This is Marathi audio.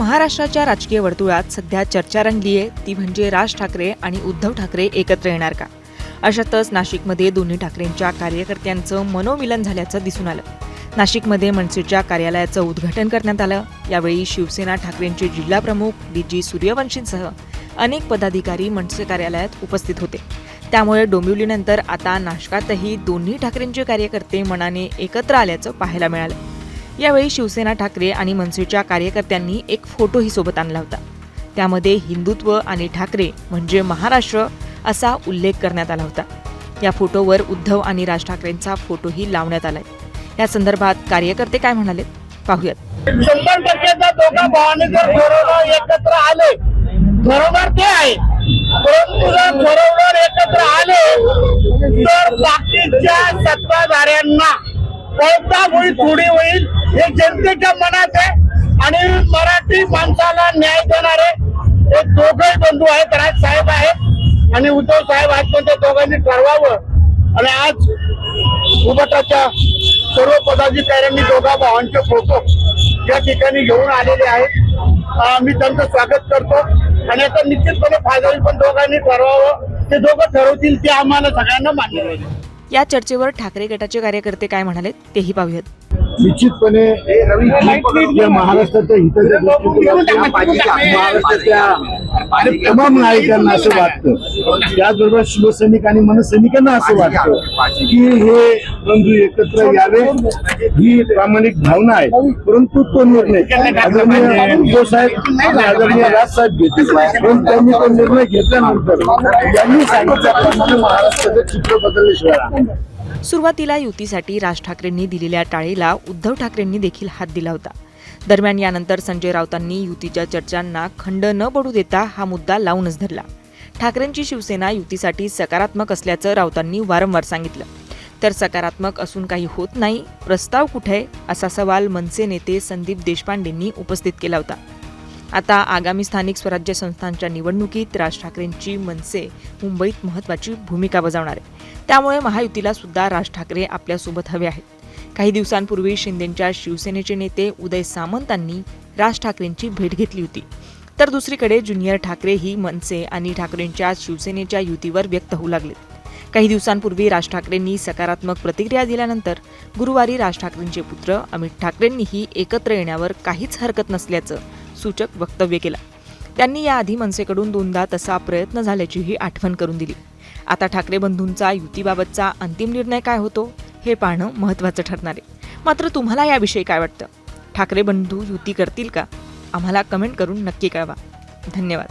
महाराष्ट्राच्या राजकीय वर्तुळात सध्या चर्चा रंगली आहे. ती म्हणजे राज ठाकरे आणि उद्धव ठाकरे एकत्र येणार का? अशातच नाशिकमध्ये दोन्ही ठाकरेंच्या कार्यकर्त्यांचं मनोमिलन झाल्याचं दिसून आलं. नाशिकमध्ये मनसेच्या कार्यालयाचं उद्घाटन करण्यात आलं. यावेळी शिवसेना ठाकरेंचे जिल्हाप्रमुख डी जी सूर्यवंशींसह अनेक पदाधिकारी मनसे कार्यालयात उपस्थित होते. त्यामुळे डोंबिवलीनंतर आता नाशकातही दोन्ही ठाकरेंचे कार्यकर्ते मनाने एकत्र आल्याचं पाहायला मिळालं. यावेळी शिवसेना ठाकरे आणि मनसेच्या कार्यकर्त्यांनी एक फोटोही सोबत आणला होता. त्यामध्ये हिंदुत्व आणि ठाकरे म्हणजे महाराष्ट्र असा उल्लेख करण्यात आला होता. या फोटोवर उद्धव आणि राज ठाकरेंचा फोटोही लावण्यात आलाय. या संदर्भात कार्यकर्ते काय म्हणाले? पाहूयात. शंभर टक्क्याच्या दोघा भावाने जर बरोबर एकत्र आले बरोबर ते आहे. परंतु जर बरोबर एकत्र आले तर बाकीच्या सत्ताधाऱ्यांना कोणता होईल थोडी होईल हे जनतेच्या मनात आहे. आणि मराठी माणसाला न्याय देणारे हे दोघही बंधू आहेत राज साहेब आहेत. आणि उद्धव साहेब आहेत पण त्या दोघांनी ठरवावं. आणि आज उभटाच्या सर्व पदाधिकाऱ्यांनी दोघा भावांचे फोटो या ठिकाणी घेऊन आलेले आहेत. मी त्यांचं स्वागत करतो. आणि आता निश्चितपणे फायदा होईल पण दोघांनी ठरवावं. ते दोघं ठरवतील ते आम्हाला सगळ्यांना मान्य राहील. या चर्चेवर ठाकरे गटाचे कार्यकर्ते काय म्हणाले तेही पाहूयात. निश्चितपणे या महाराष्ट्राच्या हिताच्या दृष्टिकोनातून महाराष्ट्राच्या तमाम नायकांना असं वाटतं. त्याचबरोबर शिवसैनिक आणि मनसैनिकांना असं वाटतं की हे बंधू एकत्र यावे. ही प्रामाणिक भावना आहे. परंतु तो निर्णय आदरणीय उद्धव साहेब आणि आदरणीय राजसाहेब घेतील. पण त्यांनी तो निर्णय घेतल्यानंतर त्यांनी सांगितलं महाराष्ट्राचं चित्र बदलल्याशिवाय राहणार सुरुवातीला युतीसाठी राज ठाकरेंनी दिलेल्या टाळीला उद्धव ठाकरेंनी देखील हात दिला होता. दरम्यान यानंतर संजय राऊतांनी युतीच्या चर्चांना खंड न पडू देता हा मुद्दा लावूनच धरला. ठाकरेंची शिवसेना युतीसाठी सकारात्मक असल्याचं राऊतांनी वारंवार सांगितलं. तर सकारात्मक असून काही होत नाही प्रस्ताव कुठे? असा सवाल मनसे नेते संदीप देशपांडेंनी उपस्थित केला होता. आता आगामी स्थानिक स्वराज्य संस्थांच्या निवडणुकीत राज ठाकरेंची मनसे मुंबईत महत्त्वाची भूमिका बजावणार आहे त्यामुळे महायुतीला सुद्धा राज ठाकरे आपल्यासोबत हवे आहेत. काही दिवसांपूर्वी शिंदेच्या शिवसेनेचे नेते उदय सामंतांनी राज ठाकरेंची भेट घेतली होती. तर दुसरीकडे ज्युनियर ठाकरे ही मनसे आणि ठाकरेंच्या शिवसेनेच्या युतीवर व्यक्त होऊ लागलेत काही दिवसांपूर्वी राज ठाकरेंनी सकारात्मक प्रतिक्रिया दिल्यानंतर गुरुवारी राज ठाकरेंचे पुत्र अमित ठाकरेंनीही एकत्र येण्यावर काहीच हरकत नसल्याचं सूचक वक्तव्य केलं. त्यांनी याआधी मनसेकडून दोनदा तसा प्रयत्न झाल्याचीही आठवण करून दिली. आता ठाकरे बंधूंचा युतीबाबतचा अंतिम निर्णय काय होतो? हे पाहणं महत्त्वाचं ठरणार आहे. मात्र तुम्हाला याविषयी काय वाटतं? ठाकरे बंधू युती करतील का? आम्हाला कमेंट करून नक्की कळवा. धन्यवाद.